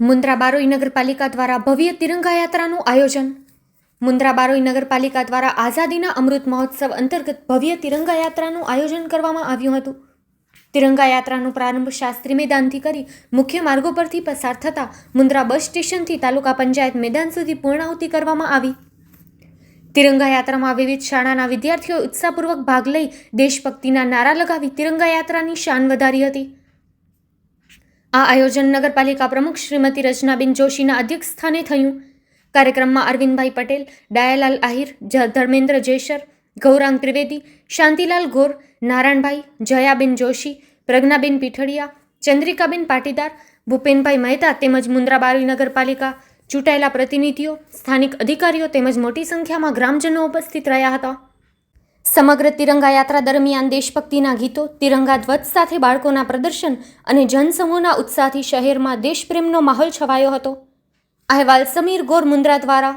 મુન્દ્રા બારોઈ નગરપાલિકા દ્વારા ભવ્ય તિરંગા યાત્રાનું આયોજન. મુન્દ્રા બારોઈ નગરપાલિકા દ્વારા આઝાદીના અમૃત મહોત્સવ અંતર્ગત ભવ્ય તિરંગા યાત્રાનું આયોજન કરવામાં આવ્યું હતું. તિરંગા યાત્રાનો પ્રારંભ શાસ્ત્રી મેદાનથી કરી મુખ્ય માર્ગો પરથી પસાર થતા મુન્દ્રા બસ સ્ટેશનથી તાલુકા પંચાયત મેદાન સુધી પૂર્ણાહુતિ કરવામાં આવી. તિરંગા યાત્રામાં વિવિધ શાળાના વિદ્યાર્થીઓએ ઉત્સાહપૂર્વક ભાગ લઈ દેશભક્તિના નારા લગાવી તિરંગા યાત્રાની શાન વધારી હતી. આ આયોજન નગરપાલિકા પ્રમુખ શ્રીમતી રચનાબેન જોશીના અધ્યક્ષ સ્થાને થયું. કાર્યક્રમમાં અરવિંદભાઈ પટેલ, ડાયાલાલ આહિર ધર્મેન્દ્ર જેસર ગૌરાંગ ત્રિવેદી, શાંતિલાલ ગોર, નારાયણભાઈ, જયાબેન જોશી, પ્રજ્ઞાબેન પીઠડિયા ચંદ્રિકાબેન પાટીદાર, ભૂપેનભાઈ મહેતા તેમજ મુન્દ્રાબારી નગરપાલિકા ચૂંટાયેલા પ્રતિનિધિઓ, સ્થાનિક અધિકારીઓ તેમજ મોટી સંખ્યામાં ગ્રામજનો ઉપસ્થિત રહ્યા હતા. સમગ્ર તિરંગા યાત્રા દરમિયાન દેશભક્તિના ગીતો, તિરંગા ધ્વજ સાથે બાળકોના પ્રદર્શન અને જનસમૂહના ઉત્સાહથી શહેરમાં દેશપ્રેમનો માહોલ છવાયો હતો. અહેવાલ સમીર ગોર મુન્દ્રા દ્વારા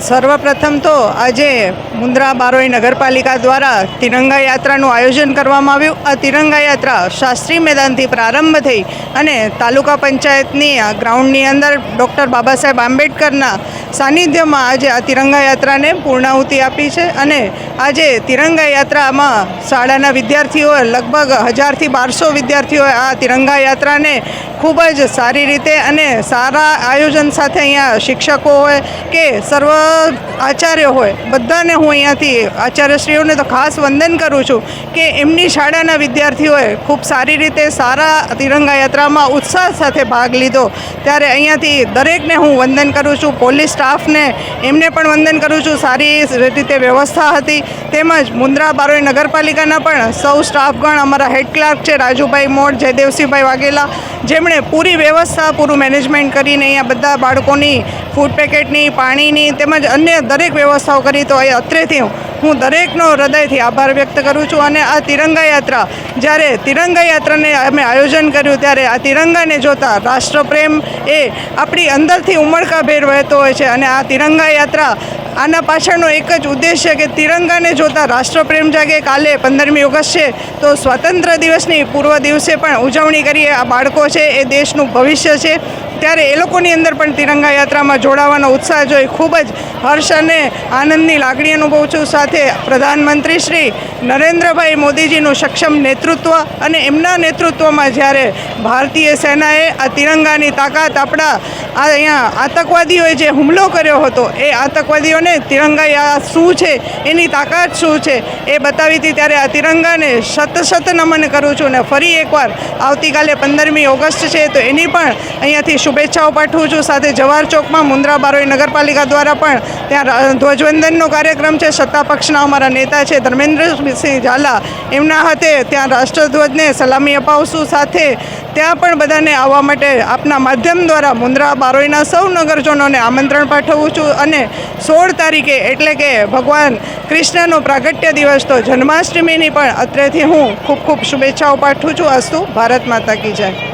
સર્વપ્રથમ તો આજે મુન્દ્રા બારોઈ નગરપાલિકા દ્વારા તિરંગા યાત્રાનું આયોજન કરવામાં આવ્યું. આ તિરંગા યાત્રા શાસ્ત્રી મેદાનથી પ્રારંભ થઈ અને તાલુકા પંચાયતની ગ્રાઉન્ડની અંદર ડૉક્ટર બાબા સાહેબ આંબેડકરના સાનિધ્યમાં આજે આ તિરંગા યાત્રાને પૂર્ણાહુતિ આપી છે અને આજે તિરંગા યાત્રામાં શાળાના વિદ્યાર્થીઓએ લગભગ હજારથી બારસો વિદ્યાર્થીઓએ આ તિરંગા યાત્રાને ખૂબ જ સારી રીતે અને સારા આયોજન સાથે અહીંયા શિક્ષકો હોય કે સર્વ આચાર્ય હોય, બધાને હું અહીંયાથી આચાર્યશ્રીઓને તો ખાસ વંદન કરું છું કે એમની શાળાના વિદ્યાર્થીઓએ ખૂબ સારી રીતે સારા તિરંગા યાત્રામાં ઉત્સાહ સાથે ભાગ લીધો. ત્યારે અહીંયાથી દરેકને હું વંદન કરું છું, પોલીસ સ્ટાફને એમને પણ વંદન કરું છું. સારી રીતે વ્યવસ્થા હતી. તેમજ મુન્દ્રા બારોઈ નગરપાલિકાના પણ સૌ સ્ટાફગણ, અમારા હેડ ક્લાર્ક છે રાજુભાઈ મોડ, જયદેવસિંહભાઈ વાઘેલા જેમણે પૂરી વ્યવસ્થા, પૂરું મેનેજમેન્ટ કરીને અહીંયા બધા બાળકોની ફૂડ પેકેટની પાણીની તેમજ અન્ય દરેક વ્યવસ્થાઓ કરી તો એ અત્રેથી હું દરેકનો હૃદયથી આભાર વ્યક્ત કરું છું. અને આ તિરંગા યાત્રા, જ્યારે તિરંગા યાત્રાને અમે આયોજન કર્યું ત્યારે આ તિરંગાને જોતા રાષ્ટ્રપ્રેમ એ આપણી અંદરથી ઉમળકાભેર વહેતો હોય છે. અને આ તિરંગા યાત્રા આના પાછળનો એક જ ઉદ્દેશ્ય કે તિરંગાને જોતા રાષ્ટ્રપ્રેમ જાગે. કાલે પંદરમી ઓગસ્ટ છે, તો સ્વતંત્ર દિવસની પૂર્વ દિવસે પણ ઉજવણી કરીએ આ બાળકો છે, એ દેશનું ભવિષ્ય છે. ત્યારે એ લોકોની અંદર પણ તિરંગા યાત્રામાં જોડાવાનો ઉત્સાહ જોઈ ખૂબ જ હર્ષ અને આનંદની લાગણી અનુભવું છું. સાથે પ્રધાનમંત્રી શ્રી નરેન્દ્રભાઈ મોદીજીનું સક્ષમ નેતૃત્વ અને એમના નેતૃત્વમાં જ્યારે ભારતીય સેનાએ આ તિરંગાની તાકાત આપણા આ અહીંયા આતંકવાદીઓએ જે હુમલો કર્યો હતો, એ આતંકવાદીઓને તિરંગા શું છે, એની તાકાત શું છે, એ બતાવી હતી. ત્યારે આ તિરંગાને શત શત નમન કરું છું અને ફરી એકવાર આવતીકાલે પંદરમી ઓગસ્ટ છે, તો એની પણ અહીંયાથી શુભેચ્છાઓ પાઠવું છું. સાથે જવાહર ચોકમાં મુન્દ્રા બારોઈ નગરપાલિકા દ્વારા પણ ત્યાં ધ્વજવંદનનો કાર્યક્રમ છે. સત્તા પક્ષના અમારા નેતા છે ધર્મેન્દ્રસિંહ ઝાલા. એમના હાથે ત્યાં રાષ્ટ્રધ્વજને સલામી અપાવશું. સાથે ત્યાં પણ બધાને આવવા માટે આપના માધ્યમ દ્વારા મુન્દ્રા બારોઈના સૌ નગરજનોને આમંત્રણ પાઠવું છું. અને સોળ તારીખે એટલે કે ભગવાન કૃષ્ણનો પ્રાગટ્ય દિવસ, તો જન્માષ્ટમીની પણ અત્રેથી હું ખૂબ ખૂબ શુભેચ્છાઓ પાઠવું છું. અસ્તુ ભારત માતા કી જય.